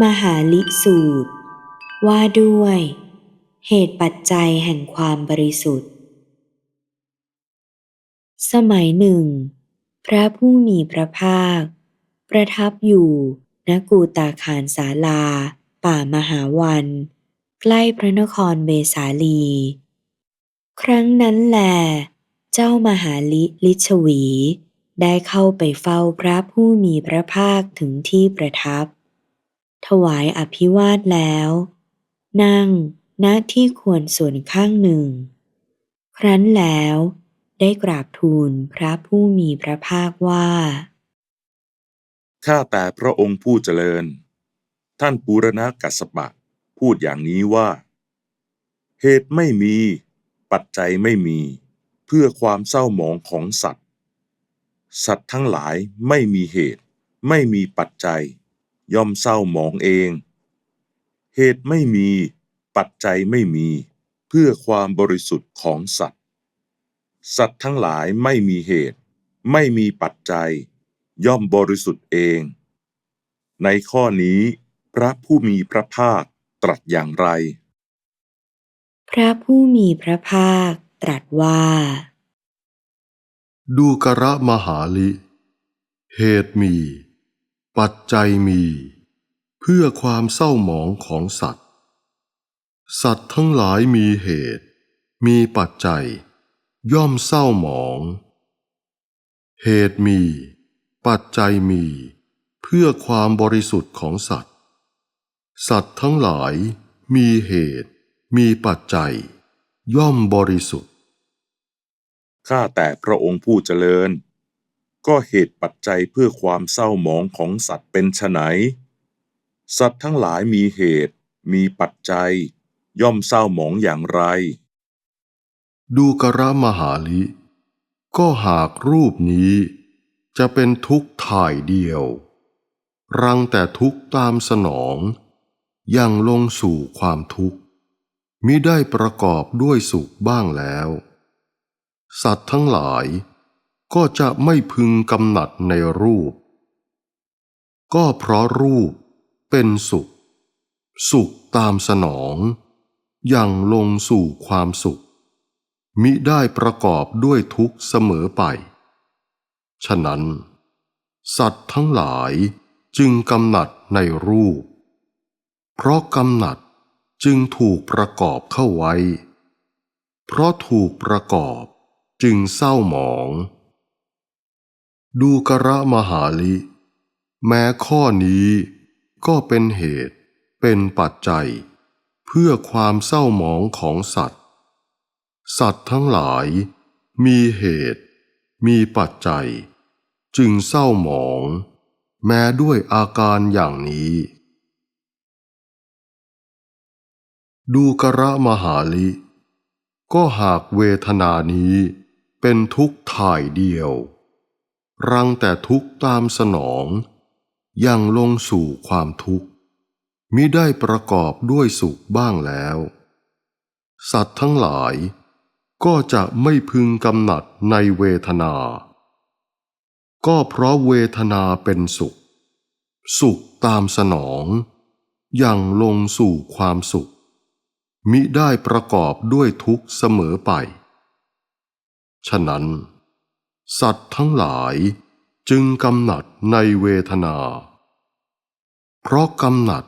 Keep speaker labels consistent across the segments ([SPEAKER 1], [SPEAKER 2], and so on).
[SPEAKER 1] มหาลิสูตร ว่าด้วย เหตุปัจจัยแห่งความบริสุทธิ์ สมัยหนึ่ง พระผู้มีพระภาค ประทับอยู่ณกูตาคารสาลา ป่ามหาวัน ใกล้พระนครเบสาลี ครั้งนั้นแลเจ้ามหาลิลิชวี ได้เข้าไปเฝ้าพระผู้มีพระภาคถึงที่ประทับ ถวายอภิวาทแล้ว นั่งณที่ควรส่วนข้างหนึ่ง ครั้นแล้วได้กราบทูลพระผู้มีพระภาคว่า
[SPEAKER 2] ข้าแต่พระองค์ผู้เจริญ ท่านปูรณะกัสปะพูดอย่างนี้ว่า เหตุไม่มี ปัจจัยไม่มี เพื่อความเศร้าหมองของสัตว์ สัตว์ทั้งหลายไม่มีเหตุ ไม่มีปัจจัย ย่อมเศร้าหมองเอง เหตุไม่มี ปัจจัยไม่มี เพื่อความบริสุทธิ์ของสัตว์ สัตว์ทั้งหลายไม่มีเหตุ ไม่มีปัจจัย ย่อมบริสุทธิ์เอง ในข้อนี้ พระผู้มีพระภาคตรัสอย่างไร
[SPEAKER 1] พระผู้มีพระภาคตรัสว่า
[SPEAKER 3] ดูกระมหาลิ เหตุมี ปัจจัยมี เพื่อความเศร้าหมองของสัตว์ สัตว์ทั้งหลายมีเหตุ มีปัจจัย ย่อมเศร้าหมอง เหตุมี ปัจจัยมี เพื่อความบริสุทธิ์ของสัตว์ สัตว์ทั้งหลายมีเหตุ มีปัจจัย ย่อมบริสุทธิ์
[SPEAKER 2] ข้าแต่พระองค์ผู้เจริญ ก็เหตุปัจจัยเพื่อความเศร้าหมองของสัตว์เป็นไฉนสัตว์ทั้งหลายมีเหตุ มีปัจจัย ย่อมเศร้าหมองอย่างไร
[SPEAKER 3] ดูกระมหาลิ ก็หากรูปนี้ จะเป็นทุกข์ถ่ายเดียว รังแต่ทุกข์ตามสนองยังลงสู่ความทุกข์มิได้ประกอบด้วยสุขบ้างแล้ว สัตว์ทั้งหลาย ก็จะไม่พึงกำหนัดในรูป ก็เพราะรูปเป็นสุข สุขตามสนองยังลงสู่ความสุข มิได้ประกอบด้วยทุกข์เสมอไป ฉะนั้น สัตว์ทั้งหลายจึงกำหนัดในรูป เพราะกำหนัดจึงถูกประกอบเข้าไว้ เพราะถูกประกอบจึงเศร้าหมอง ดูกระมหาลิ แม้ข้อนี้ก็เป็นเหตุเป็นปัจจัย เพื่อความเศร้าหมองของสัตว์ สัตว์ทั้งหลาย มีเหตุ มีปัจจัย จึงเศร้าหมอง แม้ด้วยอาการอย่างนี้ ดูกระมหาลิ ก็หากเวทนานี้เป็นทุกข์ถ่ายเดียว รังแต่ทุกข์ตามสนองยังลงสู่ความทุกข์มิได้ประกอบด้วยสุขบ้างแล้ว สัตว์ทั้งหลายก็จะไม่พึงกำหนัดในเวทนา ก็เพราะเวทนาเป็นสุข สุขตามสนองยังลงสู่ความสุข มิได้ประกอบด้วยทุกข์เสมอไป ฉะนั้น สัตว์ทั้งหลายจึงกำหนัดในเวทนา เพราะกำหนัด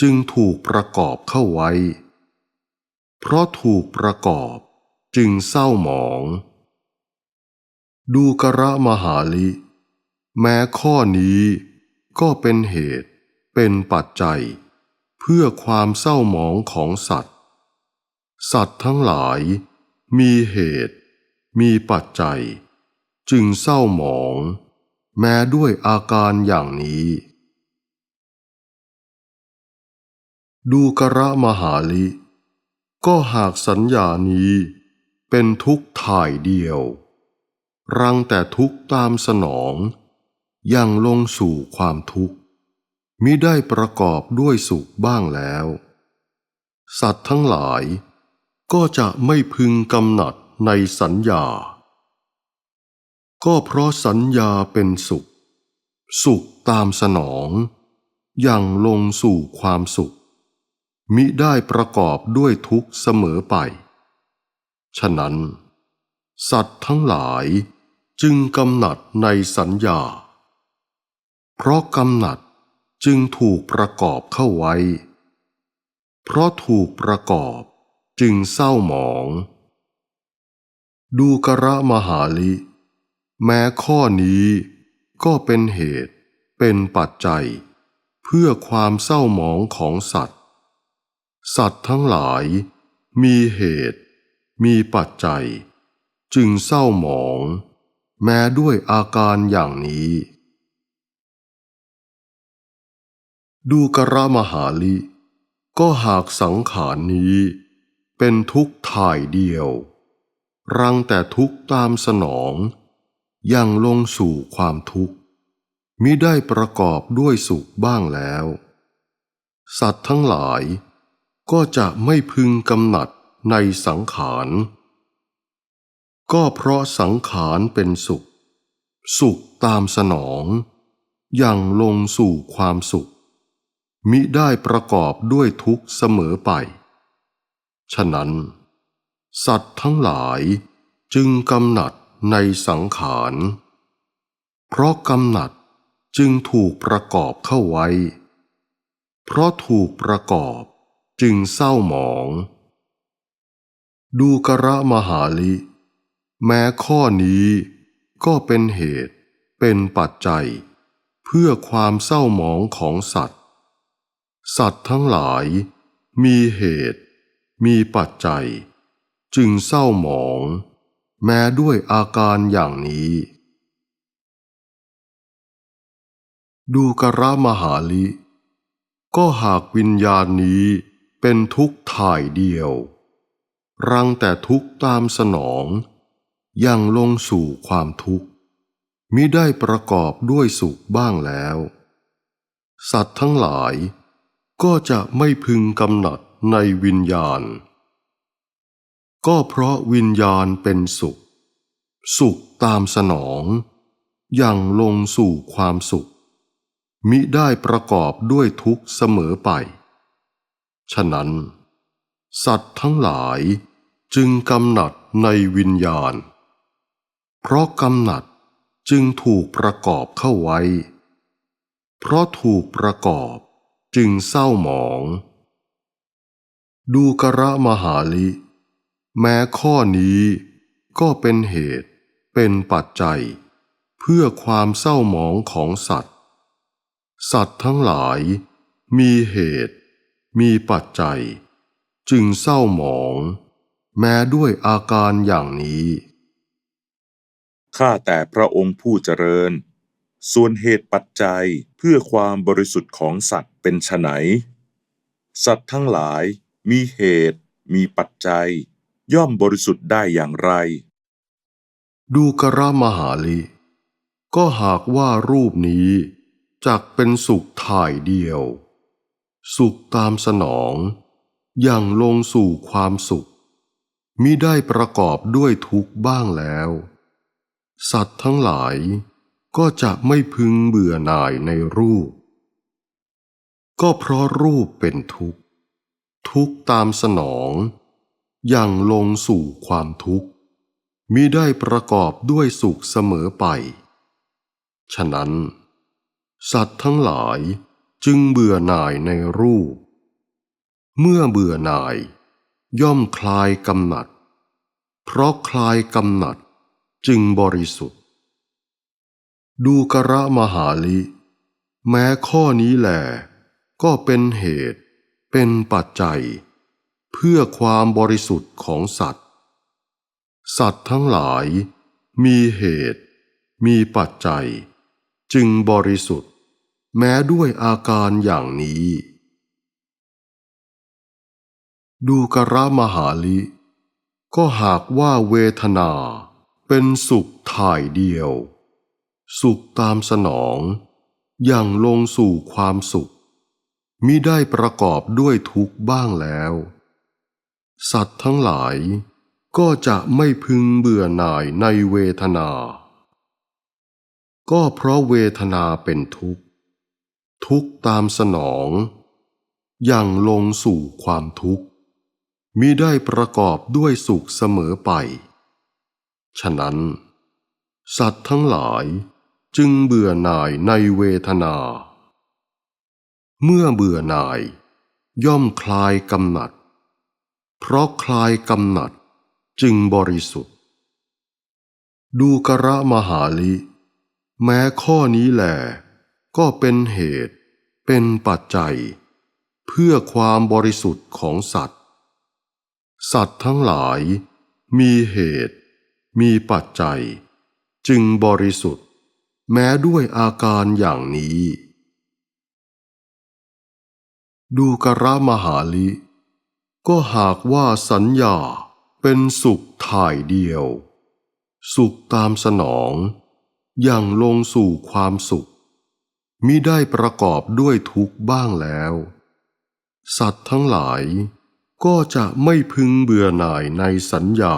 [SPEAKER 3] จึงถูกประกอบเข้าไว้ เพราะถูกประกอบจึงเศร้าหมอง ดูกระมหาลิ แม้ข้อนี้ก็เป็นเหตุเป็นปัจจัย เพื่อความเศร้าหมองของสัตว์ สัตว์ทั้งหลายมีเหตุ มีปัจจัย จึงเศร้าหมอง แม้ด้วยอาการอย่างนี้ ดูกระมหาลิ ก็หากสัญญานี้เป็นทุกข์ถ่ายเดียว รังแต่ทุกข์ตามสนองยังลงสู่ความทุกข์มิได้ประกอบด้วยสุขบ้างแล้ว สัตว์ทั้งหลายก็จะไม่พึงกำหนัดในสัญญา ก็เพราะสัญญาเป็นสุข สุขตามสนองอย่างลงสู่ความสุข มิได้ประกอบด้วยทุกข์เสมอไป ฉะนั้น สัตว์ทั้งหลายจึงกำหนัดในสัญญา เพราะกำหนัดจึงถูกประกอบเข้าไว้ เพราะถูกประกอบจึงเศร้าหมอง ดูกระมหาลิ แม้ข้อนี้ก็เป็นเหตุเป็นปัจจัย เพื่อความเศร้าหมองของสัตว์ สัตว์ทั้งหลาย มีเหตุ มีปัจจัย จึงเศร้าหมอง แม้ด้วยอาการอย่างนี้ ดูกระมหาลิ ก็หากสังขารนี้ เป็นทุกข์ถ่ายเดียว รังแต่ทุกข์ตามสนอง ยังลงสู่ความทุกข์มิได้ประกอบด้วยสุขบ้างแล้ว สัตว์ทั้งหลายก็จะไม่พึงกำหนัดในสังขาร ก็เพราะสังขารเป็นสุข สุขตามสนองยังลงสู่ความสุข มิได้ประกอบด้วยทุกข์เสมอไป ฉะนั้น สัตว์ทั้งหลายจึงกำหนัด ในสังขาร เพราะกำหนัดจึงถูกประกอบเข้าไว้ เพราะถูกประกอบจึงเศร้าหมอง ดูกระมหาลิ แม้ข้อนี้ก็เป็นเหตุเป็นปัจจัย เพื่อความเศร้าหมองของสัตว์ สัตว์ทั้งหลายมีเหตุ มีปัจจัย จึงเศร้าหมอง แม้ด้วยอาการอย่างนี้ ดูกระมหาลิ ก็หากวิญญาณนี้เป็นทุกข์ถ่ายเดียว รังแต่ทุกข์ตามสนองยังลงสู่ความทุกข์มิได้ประกอบด้วยสุขบ้างแล้ว สัตว์ทั้งหลายก็จะไม่พึงกำหนัดในวิญญาณ ก็เพราะวิญญาณเป็นสุข สุขตามสนองยังลงสู่ความสุข มิได้ประกอบด้วยทุกข์เสมอไป ฉะนั้น สัตว์ทั้งหลายจึงกำหนัดในวิญญาณ เพราะกำหนัดจึงถูกประกอบเข้าไว้ เพราะถูกประกอบจึงเศร้าหมอง ดูกระมหาลิ แม้ข้อนี้ก็เป็นเหตุเป็นปัจจัย เพื่อความเศร้าหมองของสัตว์ สัตว์ทั้งหลายมีเหตุ มีปัจจัย จึงเศร้าหมอง แม้ด้วยอาการอย่างนี้
[SPEAKER 2] ข้าแต่พระองค์ผู้เจริญ ส่วนเหตุปัจจัยเพื่อความบริสุทธิ์ของสัตว์เป็นไฉนสัตว์ทั้งหลายมีเหตุ มีปัจจัย ย่อมบริสุทธิ์ได้อย่างไร
[SPEAKER 3] ดูกระมหาลิ ก็หากว่ารูปนี้จักเป็นสุขถ่ายเดียว สุขตามสนองอย่างลงสู่ความสุขมิได้ประกอบด้วยทุกข์บ้างแล้ว สัตว์ทั้งหลายก็จะไม่พึงเบื่อหน่ายในรูป ก็เพราะรูปเป็นทุกข์ ทุกตามสนอง อย่างลงสู่ความทุกข์มิได้ประกอบด้วยสุขเสมอไป ฉะนั้น สัตว์ทั้งหลายจึงเบื่อหน่ายในรูป เมื่อเบื่อหน่าย ย่อมคลายกำหนัด เพราะคลายกำหนัดจึงบริสุทธิ์ ดูกระมหาลิ แม้ข้อนี้แหลก็เป็นเหตุ เป็นปัจจัย เพื่อความบริสุทธิ์ของสัตว์ สัตว์ทั้งหลาย มีเหตุ มีปัจจัย จึงบริสุทธิ์ แม้ด้วยอาการอย่างนี้ ดูกระมหาลิ ก็หากว่าเวทนา เป็นสุขถ่ายเดียว สุขตามสนองอย่างลงสู่ความสุขมิได้ประกอบด้วยทุกข์บ้างแล้ว สัตว์ทั้งหลายก็จะไม่พึงเบื่อหน่ายในเวทนา ก็เพราะเวทนาเป็นทุกข์ ทุกตามสนองอย่างลงสู่ความทุกข์มิได้ประกอบด้วยสุขเสมอไป ฉะนั้น สัตว์ทั้งหลายจึงเบื่อหน่ายในเวทนา เมื่อเบื่อหน่าย ย่อมคลายกำหนัด เพราะคลายกำหนัดจึงบริสุทธิ์ ดูกระมหาลิ แม้ข้อนี้แหลก็เป็นเหตุเป็นปัจจัย เพื่อความบริสุทธิ์ของสัตว์ สัตว์ทั้งหลายมีเหตุ มีปัจจัย จึงบริสุทธิ์ แม้ด้วยอาการอย่างนี้ ดูกระมหาลิ ก็หากว่าสัญญาเป็นสุขถ่ายเดียว สุขตามสนองอย่างลงสู่ความสุข มิได้ประกอบด้วยทุกข์บ้างแล้ว สัตว์ทั้งหลายก็จะไม่พึงเบื่อหน่ายในสัญญา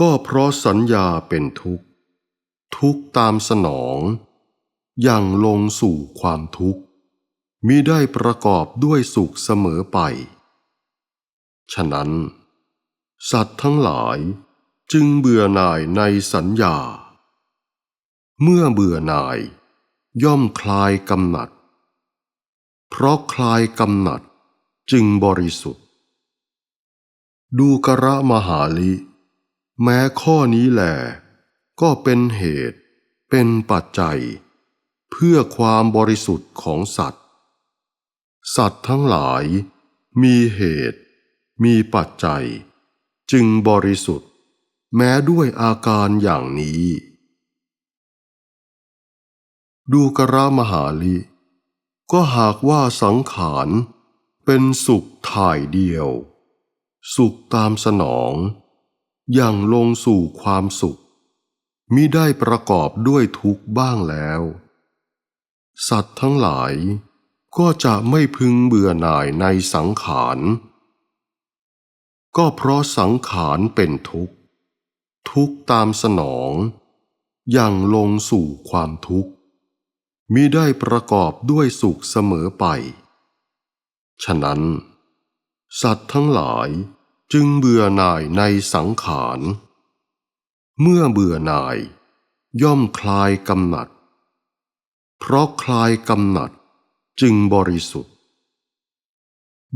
[SPEAKER 3] ก็เพราะสัญญาเป็นทุกข์ ทุกข์ตามสนอง อย่างลงสู่ความทุกข์ มิได้ประกอบด้วยสุขเสมอไป ฉะนั้น สัตว์ทั้งหลายจึงเบื่อหน่ายในสัญญา เมื่อเบื่อหน่าย ย่อมคลายกำหนัด เพราะคลายกำหนัดจึงบริสุทธิ์ ดูกระมหาลิ แม้ข้อนี้แหลก็เป็นเหตุ เป็นปัจจัย เพื่อความบริสุทธิ์ของสัตว์ สัตว์ทั้งหลาย มีเหตุ มีปัจจัย จึงบริสุทธิ์ แม้ด้วยอาการอย่างนี้ ดูกระมหาลิ ก็หากว่าสังขารเป็นสุขถ่ายเดียว สุขตามสนองอย่างลงสู่ความสุขมิได้ประกอบด้วยทุกข์บ้างแล้ว สัตว์ทั้งหลาย ก็จะไม่พึงเบื่อหน่ายในสังขาร ก็เพราะสังขารเป็นทุกข์ ทุกตามสนองอย่างลงสู่ความทุกข์มิได้ประกอบด้วยสุขเสมอไป ฉะนั้น สัตว์ทั้งหลายจึงเบื่อหน่ายในสังขาร เมื่อเบื่อหน่าย ย่อมคลายกำหนัด เพราะคลายกำหนัด จึงบริสุทธิ์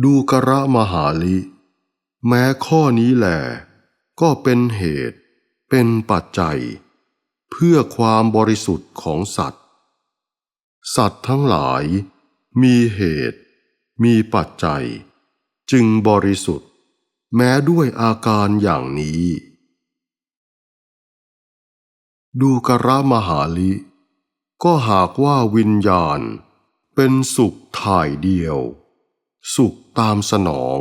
[SPEAKER 3] ดูกระมหาลิ แม้ข้อนี้แหลก็เป็นเหตุ เป็นปัจจัย เพื่อความบริสุทธิ์ของสัตว์ สัตว์ทั้งหลาย มีเหตุ มีปัจจัย จึงบริสุทธิ์ แม้ด้วยอาการอย่างนี้ ดูกระมหาลิ ก็หากว่าวิญญาณ เป็นสุขถ่ายเดียว สุขตามสนอง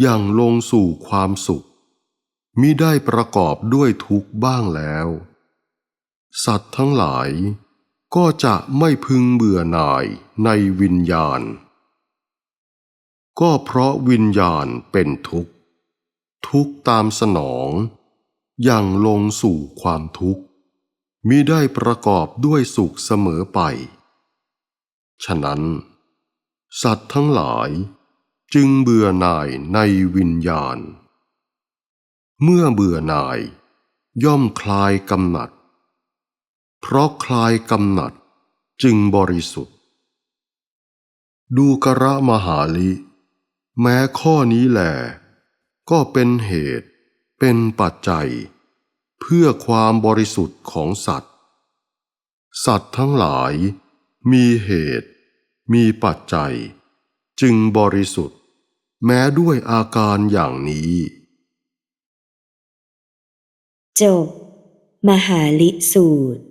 [SPEAKER 3] อย่างลงสู่ความสุขมิได้ประกอบด้วยทุกข์บ้างแล้ว สัตว์ทั้งหลายก็จะไม่พึงเบื่อหน่ายในวิญญาณ ก็เพราะวิญญาณเป็นทุกข์ ทุกข์ตามสนองอย่างลงสู่ความทุกข์มิได้ประกอบด้วยสุขเสมอไป ฉะนั้น สัตว์ทั้งหลายจึงเบื่อหน่ายในวิญญาณ เมื่อเบื่อหน่าย ย่อมคลายกำหนัด เพราะคลายกำหนัดจึงบริสุทธิ์ ดูกระมหาลิ แม้ข้อนี้แหลก็เป็นเหตุเป็นปัจจัย เพื่อความบริสุทธิ์ของสัตว์ สัตว์ทั้งหลายมีเหตุ มีปัจจัย จึงบริสุทธิ์ แม้ด้วยอาการอย่างนี้
[SPEAKER 1] จบ มหาลิสูตร